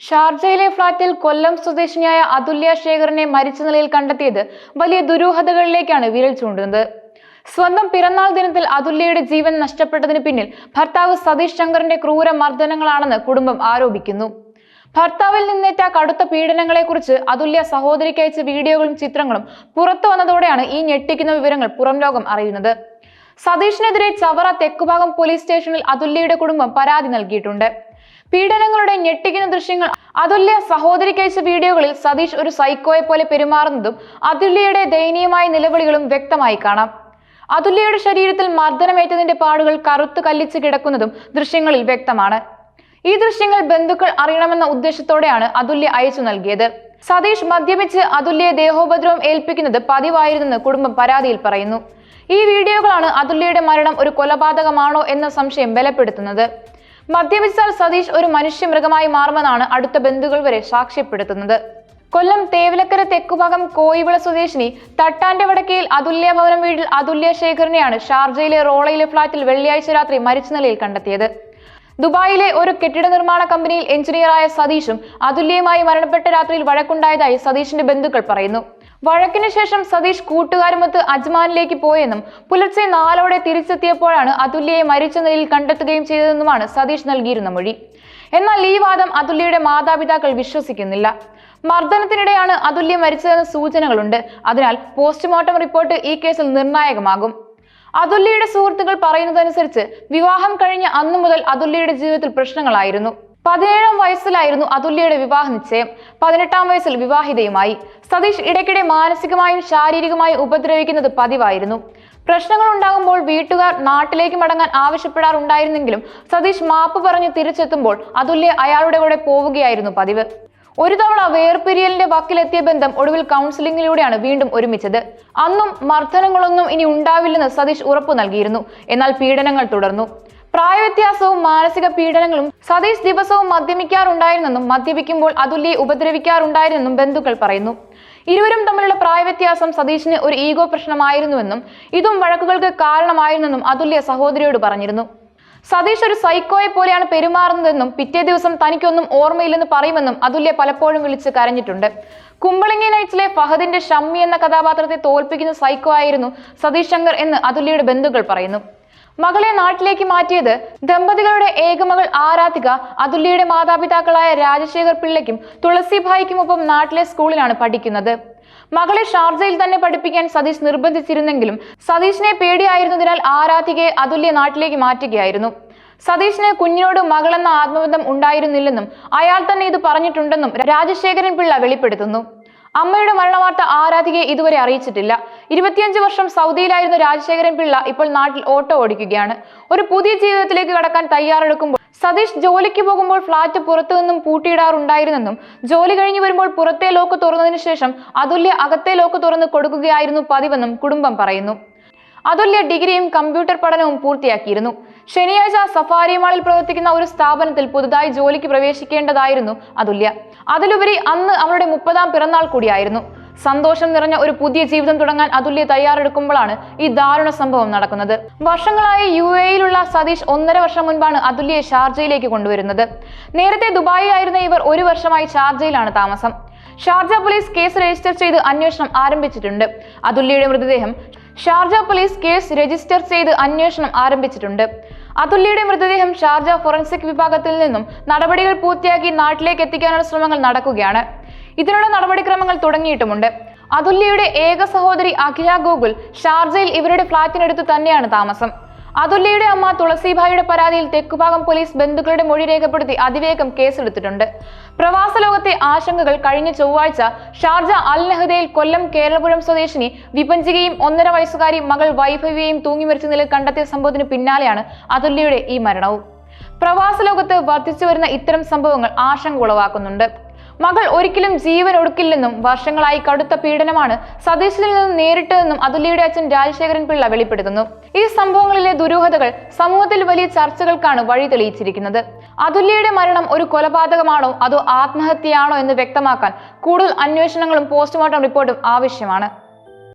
ഷാർജയിലെ ഫ്ളാറ്റിൽ കൊല്ലം സ്വദേശിനിയായ അതുല്യ ശേഖറിനെ മരിച്ച നിലയിൽ കണ്ടെത്തിയത് വലിയ ദുരൂഹതകളിലേക്കാണ് വിരൽ ചൂണ്ടുന്നത്. സ്വന്തം പിറന്നാൾ ദിനത്തിൽ അതുല്യയുടെ ജീവൻ നഷ്ടപ്പെട്ടതിന് പിന്നിൽ ഭർത്താവ് സതീഷ് ശങ്കറിന്റെ ക്രൂര മർദ്ദനങ്ങളാണെന്ന് കുടുംബം ആരോപിക്കുന്നു. ഭർത്താവിൽ നിന്നേറ്റ കടുത്ത പീഡനങ്ങളെക്കുറിച്ച് അതുല്യ സഹോദരിക്ക് അയച്ച വീഡിയോകളും ചിത്രങ്ങളും പുറത്തു വന്നതോടെയാണ് ഈ ഞെട്ടിക്കുന്ന വിവരങ്ങൾ പുറം ലോകം അറിയുന്നത്. സതീഷിനെതിരെ ചവറ തെക്കുഭാഗം പോലീസ് സ്റ്റേഷനിൽ അതുല്യയുടെ കുടുംബം പരാതി നൽകിയിട്ടുണ്ട്. പീഡനങ്ങളുടെ ഞെട്ടിക്കുന്ന ദൃശ്യങ്ങൾ. അതുല്യ സഹോദരിക്കയച്ച വീഡിയോകളിൽ സതീഷ് ഒരു സൈക്കോയെ പോലെ പെരുമാറുന്നതും അതുല്യയുടെ ദയനീയമായ നിലവിളികളും വ്യക്തമായി കാണാം. അതുല്യയുടെ ശരീരത്തിൽ മർദ്ദനമേറ്റതിന്റെ പാടുകൾ കറുത്തു കല്ലിച്ച് കിടക്കുന്നതും ദൃശ്യങ്ങളിൽ വ്യക്തമാണ്. ഈ ദൃശ്യങ്ങൾ ബന്ധുക്കൾ അറിയണമെന്ന ഉദ്ദേശത്തോടെയാണ് അതുല്യ അയച്ചു നൽകിയത്. സതീഷ് മദ്യപിച്ച് അതുല്യയെ ദേഹോപദ്രവം ഏൽപ്പിക്കുന്നത് പതിവായിരുന്നെന്ന് കുടുംബം പരാതിയിൽ പറയുന്നു. ഈ വീഡിയോകളാണ് അതുല്യയുടെ മരണം ഒരു കൊലപാതകമാണോ എന്ന സംശയം ബലപ്പെടുത്തുന്നത്. മദ്യപിച്ചാൽ സതീഷ് ഒരു മനുഷ്യ മൃഗമായി മാറുമെന്നാണ് അടുത്ത ബന്ധുക്കൾ വരെ സാക്ഷ്യപ്പെടുത്തുന്നത്. കൊല്ലം തേവിലക്കര തെക്കുഭാഗം കോയിവിള സ്വദേശിനി തട്ടാന്റെ വടക്കയിൽ അതുല്യ ഭവനം വീട്ടിൽ അതുല്യ ശേഖറിനെയാണ് ഷാർജയിലെ റോളയിലെ ഫ്ളാറ്റിൽ വെള്ളിയാഴ്ച രാത്രി മരിച്ച നിലയിൽ കണ്ടെത്തിയത്. ദുബായിലെ ഒരു കെട്ടിട നിർമ്മാണ കമ്പനിയിൽ എഞ്ചിനീയറായ സതീഷും അതുല്യയുമായി മരണപ്പെട്ട രാത്രിയിൽ വഴക്കുണ്ടായതായി സതീഷിന്റെ ബന്ധുക്കൾ പറയുന്നു. വഴക്കിന് ശേഷം സതീഷ് കൂട്ടുകാരുമൊത്ത് അജ്മാനിലേക്ക് പോയെന്നും പുലർച്ചെ നാലോടെ തിരിച്ചെത്തിയപ്പോഴാണ് അതുല്യയെ മരിച്ച നിലയിൽ കണ്ടെത്തുകയും ചെയ്തതെന്നുമാണ് സതീഷ് നൽകിയിരുന്ന മൊഴി. എന്നാൽ ഈ വാദം അതുല്യയുടെ മാതാപിതാക്കൾ വിശ്വസിക്കുന്നില്ല. മർദ്ദനത്തിനിടെയാണ് അതുല്യ മരിച്ചതെന്ന സൂചനകളുണ്ട്. അതിനാൽ പോസ്റ്റ്മോർട്ടം റിപ്പോർട്ട് ഈ കേസിൽ നിർണായകമാകും. അതുല്യയുടെ സുഹൃത്തുക്കൾ പറയുന്നതനുസരിച്ച് വിവാഹം കഴിഞ്ഞ അന്നു മുതൽ അതുല്യയുടെ ജീവിതത്തിൽ പ്രശ്നങ്ങളായിരുന്നു. പതിനേഴാം വയസ്സിലായിരുന്നു അതുല്യയുടെ വിവാഹ നിശ്ചയം. പതിനെട്ടാം വയസ്സിൽ വിവാഹിതയുമായി. സതീഷ് ഇടയ്ക്കിടെ മാനസികമായും ശാരീരികമായും ഉപദ്രവിക്കുന്നത് പതിവായിരുന്നു. പ്രശ്നങ്ങൾ ഉണ്ടാകുമ്പോൾ വീട്ടുകാർ നാട്ടിലേക്ക് മടങ്ങാൻ ആവശ്യപ്പെടാറുണ്ടായിരുന്നെങ്കിലും സതീഷ് മാപ്പ് പറഞ്ഞ് തിരിച്ചെത്തുമ്പോൾ അതുല്യ അയാളുടെ കൂടെ പോവുകയായിരുന്നു പതിവ്. ഒരു തവണ വേർപിരിയലിന്റെ വക്കിലെത്തിയ ബന്ധം ഒടുവിൽ കൗൺസിലിംഗിലൂടെയാണ് വീണ്ടും ഒരുമിച്ചത്. അന്നും മർദ്ദനങ്ങളൊന്നും ഇനി ഉണ്ടാവില്ലെന്ന് സതീഷ് ഉറപ്പു നൽകിയിരുന്നു. എന്നാൽ പീഡനങ്ങൾ തുടർന്നു. പ്രായവ്യത്യാസവും മാനസിക പീഡനങ്ങളും സതീഷ് ദിവസവും മദ്യപിക്കാറുണ്ടായിരുന്നെന്നും മദ്യപിക്കുമ്പോൾ അതുല്യെ ഉപദ്രവിക്കാറുണ്ടായിരുന്നെന്നും ബന്ധുക്കൾ പറയുന്നു. ഇരുവരും തമ്മിലുള്ള പ്രായവ്യത്യാസം സതീഷിന് ഒരു ഈഗോ പ്രശ്നമായിരുന്നുവെന്നും ഇതും വഴക്കുകൾക്ക് കാരണമായിരുന്നെന്നും അതുല്യ സഹോദരിയോട് പറഞ്ഞിരുന്നു. സതീഷ് ഒരു സൈക്കോയെ പോലെയാണ് പെരുമാറുന്നതെന്നും പിറ്റേ ദിവസം തനിക്കൊന്നും ഓർമ്മയില്ലെന്ന് പറയുമെന്നും അതുല്യ പലപ്പോഴും വിളിച്ച് കരഞ്ഞിട്ടുണ്ട്. കുമ്പളിങ്ങി നൈറ്റ്സിലെ ഫഹദിന്റെ ഷമ്മി എന്ന കഥാപാത്രത്തെ തോൽപ്പിക്കുന്ന സൈക്കോ ആയിരുന്നു സതീഷ് ശങ്കർ എന്ന് അതുല്യയുടെ ബന്ധുക്കൾ പറയുന്നു. മകളെ നാട്ടിലേക്ക് മാറ്റിയത് ദമ്പതികളുടെ ഏകമകൾ ആരാധിക അതുല്യയുടെ മാതാപിതാക്കളായ രാജശേഖർ പിള്ളയ്ക്കും തുളസിഭായിക്കുമൊപ്പം നാട്ടിലെ സ്കൂളിലാണ് പഠിക്കുന്നത്. മകളെ ഷാർജയിൽ തന്നെ പഠിപ്പിക്കാൻ സതീഷ് നിർബന്ധിച്ചിരുന്നെങ്കിലും സതീഷിനെ പേടിയായിരുന്നതിനാൽ ആരാധികയെ അതുല്യ നാട്ടിലേക്ക് മാറ്റുകയായിരുന്നു. സതീഷിന് കുഞ്ഞിനോട് മകളെന്ന ആത്മബന്ധം ഉണ്ടായിരുന്നില്ലെന്നും അയാൾ തന്നെ ഇത് പറഞ്ഞിട്ടുണ്ടെന്നും രാജശേഖരൻ പിള്ള വെളിപ്പെടുത്തുന്നു. അമ്മയുടെ മരണവാർത്ത ആരാധികയെ ഇതുവരെ അറിയിച്ചിട്ടില്ല. ഇരുപത്തിയഞ്ച് വർഷം സൗദിയിലായിരുന്ന രാജശേഖരൻ പിള്ള ഇപ്പോൾ നാട്ടിൽ ഓട്ടോ ഓടിക്കുകയാണ്. ഒരു പുതിയ ജീവിതത്തിലേക്ക് കടക്കാൻ തയ്യാറെടുക്കുമ്പോൾ സതീഷ് ജോലിക്ക് പോകുമ്പോൾ ഫ്ളാറ്റ് പുറത്തു നിന്നും പൂട്ടിയിടാറുണ്ടായിരുന്നെന്നും ജോലി കഴിഞ്ഞു വരുമ്പോൾ പുറത്തെ ലോക്ക് തുറന്നതിനു ശേഷം അതുല്യ അകത്തെ ലോക്ക് തുറന്ന് കൊടുക്കുകയായിരുന്നു പതിവെന്നും കുടുംബം പറയുന്നു. അതുല്യ ഡിഗ്രിയും കമ്പ്യൂട്ടർ പഠനവും പൂർത്തിയാക്കിയിരുന്നു. ശനിയാഴ്ച സഫാരി മാളിൽ പ്രവർത്തിക്കുന്ന ഒരു സ്ഥാപനത്തിൽ പുതുതായി ജോലിക്ക് പ്രവേശിക്കേണ്ടതായിരുന്നു അതുല്യ. അതിലുപരി അന്ന് അവളുടെ മുപ്പതാം പിറന്നാൾ കൂടിയായിരുന്നു. സന്തോഷം നിറഞ്ഞ ഒരു പുതിയ ജീവിതം തുടങ്ങാൻ അതുല്യ തയ്യാറെടുക്കുമ്പോഴാണ് ഈ ദാരുണ സംഭവം നടക്കുന്നത്. വർഷങ്ങളായി യു എയിലുള്ള സതീഷ് ഒന്നര വർഷം മുൻപാണ് അതുല്യയെ ഷാർജയിലേക്ക് കൊണ്ടുവരുന്നത്. നേരത്തെ ദുബായിലായിരുന്ന ഇവർ ഒരു വർഷമായി ഷാർജയിലാണ് താമസം. ഷാർജ പോലീസ് കേസ് രജിസ്റ്റർ ചെയ്ത് അന്വേഷണം ആരംഭിച്ചിട്ടുണ്ട്. അതുല്യയുടെ മൃതദേഹം ഷാർജ പോലീസ് കേസ് രജിസ്റ്റർ ചെയ്ത് അന്വേഷണം ആരംഭിച്ചിട്ടുണ്ട്. അതുല്യയുടെ മൃതദേഹം ഷാർജ ഫോറൻസിക് വിഭാഗത്തിൽ നിന്നും നടപടികൾ പൂർത്തിയാക്കി നാട്ടിലേക്ക് എത്തിക്കാനുള്ള ശ്രമങ്ങൾ നടക്കുകയാണ്. ഇതിനുള്ള നടപടിക്രമങ്ങൾ തുടങ്ങിയിട്ടുമുണ്ട്. അതുല്യയുടെ ഏക സഹോദരി അഖില ഗോകുൽ ഷാർജയിൽ ഇവരുടെ ഫ്ളാറ്റിനടുത്ത് തന്നെയാണ് താമസം. അതുല്യയുടെ അമ്മ തുളസിഭായിയുടെ പരാതിയിൽ തെക്കുഭാഗം പോലീസ് ബന്ധുക്കളുടെ മൊഴി രേഖപ്പെടുത്തി അതിവേഗം കേസെടുത്തിട്ടുണ്ട്. പ്രവാസ ലോകത്തെ ആശങ്കകൾ കഴിഞ്ഞ ചൊവ്വാഴ്ച ഷാർജ അൽ നെഹ്ദയിൽ കൊല്ലം കേരളപുരം സ്വദേശിനി വിപഞ്ചികയും ഒന്നര വയസ്സുകാരി മകൾ വൈഭവിയെയും തൂങ്ങിമരിച്ച നില കണ്ടെത്തിയ സംഭവത്തിന് പിന്നാലെയാണ് അതുല്യയുടെ ഈ മരണവും. പ്രവാസ ലോകത്ത് വർദ്ധിച്ചു വരുന്ന ഇത്തരം സംഭവങ്ങൾ ആശങ്ക ഉളവാക്കുന്നുണ്ട്. മകൾ ഒരിക്കലും ജീവൻ ഒടുക്കില്ലെന്നും വർഷങ്ങളായി കടുത്ത പീഡനമാണ് സതീശനിൽ നിന്ന് നേരിട്ടതെന്നും അതുല്യയുടെ അച്ഛൻ രാജശേഖരൻ പിള്ള വെളിപ്പെടുത്തുന്നു. ഈ സംഭവങ്ങളിലെ ദുരൂഹതകൾ സമൂഹത്തിൽ വലിയ ചർച്ചകൾക്കാണ് വഴി തെളിയിച്ചിരിക്കുന്നത്. അതുല്യയുടെ മരണം ഒരു കൊലപാതകമാണോ? അതോ ആത്മഹത്യയാണോ എന്ന് വ്യക്തമാക്കാൻ കൂടുതൽ അന്വേഷണങ്ങളും പോസ്റ്റ്മോർട്ടം റിപ്പോർട്ടും ആവശ്യമാണ്.